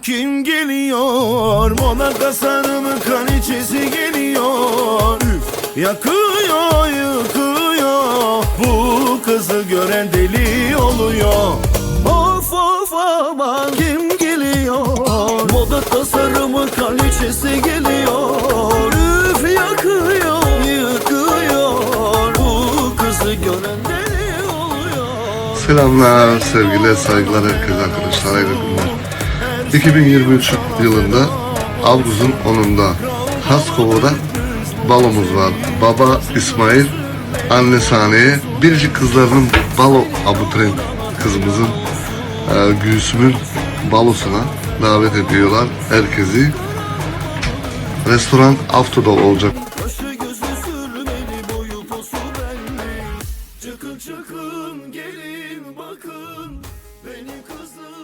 geliyor? Moda tasarımı kraliçesi geliyor. Üf, Yakıyor yıkıyor. Bu kızı gören deli oluyor. Of of aman kim geliyor? Moda tasarımı kraliçesi geliyor. Üf yakıyor yıkıyor. Bu kızı gören deli oluyor. Selamlar, sevgiler, saygılar herkese arkadaşlar, hayırlı günler. 2023 yılında Ağustos'un 10'unda Haskova'da balomuz var. Baba İsmail, anne Saniye, biricik kızlarının balo abuturent kızımızın e, Gülsüm'ün balosuna davet ediyorlar herkesi. Restoran Afto'da olacak. Çıkın çıkın gelin bakın Benim kızım